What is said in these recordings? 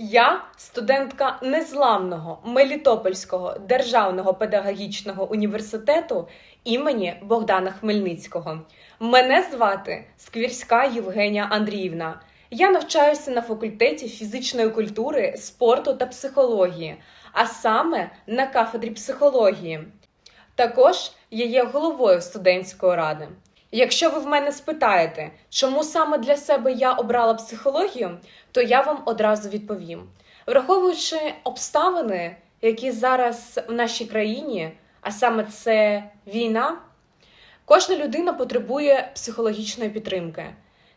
Я студентка незламного Мелітопольського державного педагогічного університету імені Богдана Хмельницького. Мене звати Сквірська Євгенія Андріївна. Я навчаюся на факультеті фізичної культури, спорту та психології, а саме на кафедрі психології. Також я є головою студентської ради. Якщо ви в мене спитаєте, чому саме для себе я обрала психологію, то я вам одразу відповім. Враховуючи обставини, які зараз в нашій країні, а саме це війна, кожна людина потребує психологічної підтримки.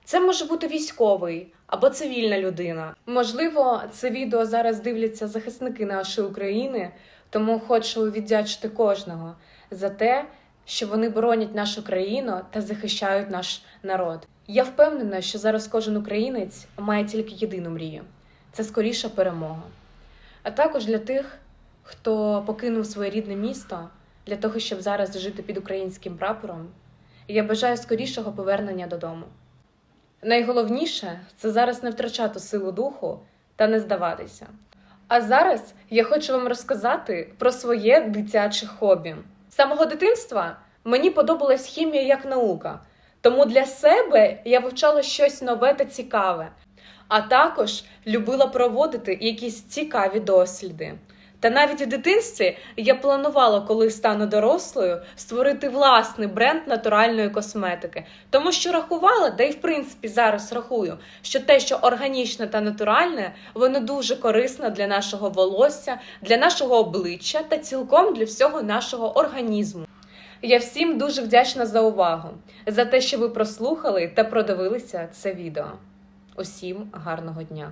Це може бути військовий або цивільна людина. Можливо, це відео зараз дивляться захисники нашої України, тому хочу віддячити кожного за те, що вони боронять нашу країну та захищають наш народ. Я впевнена, що зараз кожен українець має тільки єдину мрію це скоріша перемога. А також для тих, хто покинув своє рідне місто для того, щоб зараз жити під українським прапором, я бажаю скорішого повернення додому. Найголовніше це зараз не втрачати силу духу та не здаватися. А зараз я хочу вам розказати про своє дитяче хобі. З самого дитинства мені подобалась хімія як наука, тому для себе я вивчала щось нове та цікаве, а також любила проводити якісь цікаві досліди. Та навіть у дитинстві я планувала, коли стану дорослою, створити власний бренд натуральної косметики, тому що рахувала, да й в принципі зараз рахую, що те, що органічне та натуральне, воно дуже корисно для нашого волосся, для нашого обличчя та цілком для всього нашого організму. Я всім дуже вдячна за увагу, за те, що ви прослухали та продивилися це відео. Усім гарного дня!